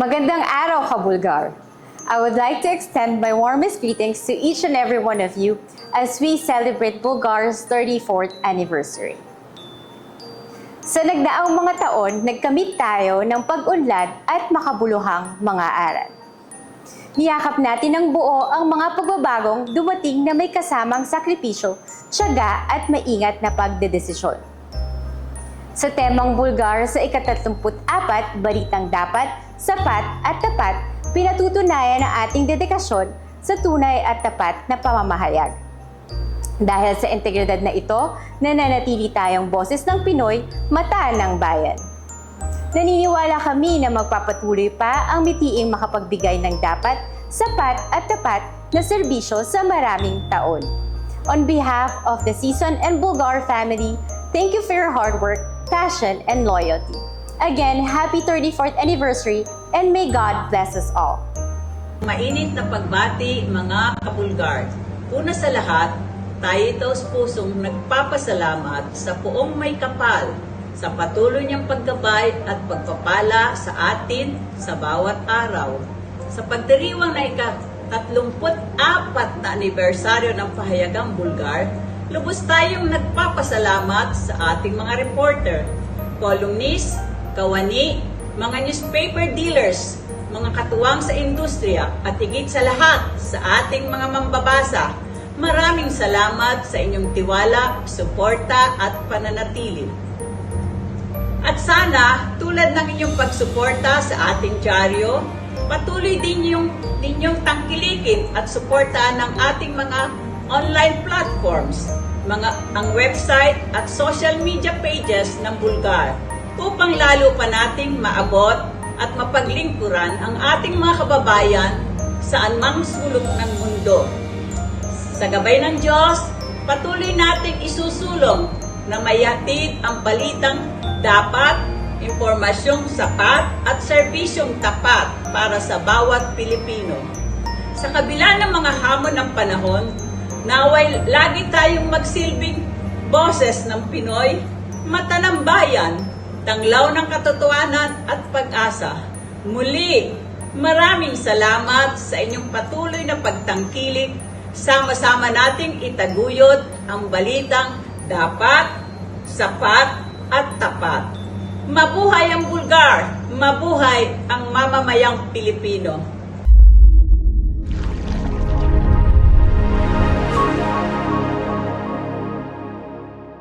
Magandang araw, Kabulgar! I would like to extend my warmest greetings to each and every one of you as we celebrate Bulgar's 34th anniversary. Sa nagdaang mga taon, nagkamit tayo ng pag-unlad at makabuluhang mga aral. Niyakap natin ng buo ang mga pagbabagong dumating na may kasamang sakripisyo, tiyaga at maingat na pagdedesisyon. Sa temang Bulgar sa ikatatlumput-apat, balitang dapat, sapat at tapat, pinatutunayan ang ating dedikasyon sa tunay at tapat na pamamahayag. Dahil sa integridad na ito, nananatili tayong boses ng Pinoy, mata ng bayan. Naniniwala kami na magpapatuloy pa ang mitiing makapagbigay ng dapat, sapat at tapat na serbisyo sa maraming taon. On behalf of the Season and Bulgar family, thank you for your hard work, passion, and loyalty. Again, happy 34th anniversary and may God bless us all. Mainit na pagbati mga kabulgar. Una sa lahat, tayo taos pusong nagpapasalamat sa poong may kapal sa patuloy niyang paggabay at pagpapala sa atin sa bawat araw. Sa pagdiriwang na ika-34 na anibersaryo ng Pahayagang Bulgar, lubos tayong nagpapasalamat sa ating mga reporter, columnist, kawani, mga newspaper dealers, mga katuwang sa industriya at higit sa lahat sa ating mga mambabasa. Maraming salamat sa inyong tiwala, suporta at pananatili. At sana, tulad ng inyong pagsuporta sa ating dyaryo, patuloy din yung ninyong tangkilikin at suportahan ng ating mga online platforms, mga ang website at social media pages ng Bulgar upang lalo pa nating maabot at mapaglingkuran ang ating mga kababayan saan mang sulok ng mundo. Sa gabay ng Diyos, patuloy nating isusulong na mayatid ang balitang dapat, impormasyong sapat at serbisyong tapat para sa bawat Pilipino. Sa kabila ng mga hamon ng panahon, naway lagi tayong magsilbing boses ng Pinoy, mata ng bayan, tanglaw ng katotohanan at pag-asa. Muli, maraming salamat sa inyong patuloy na pagtangkilik. Sama-sama nating itaguyod ang balitang dapat, sapat at tapat. Mabuhay ang Bulgar! Mabuhay ang mamamayang Pilipino!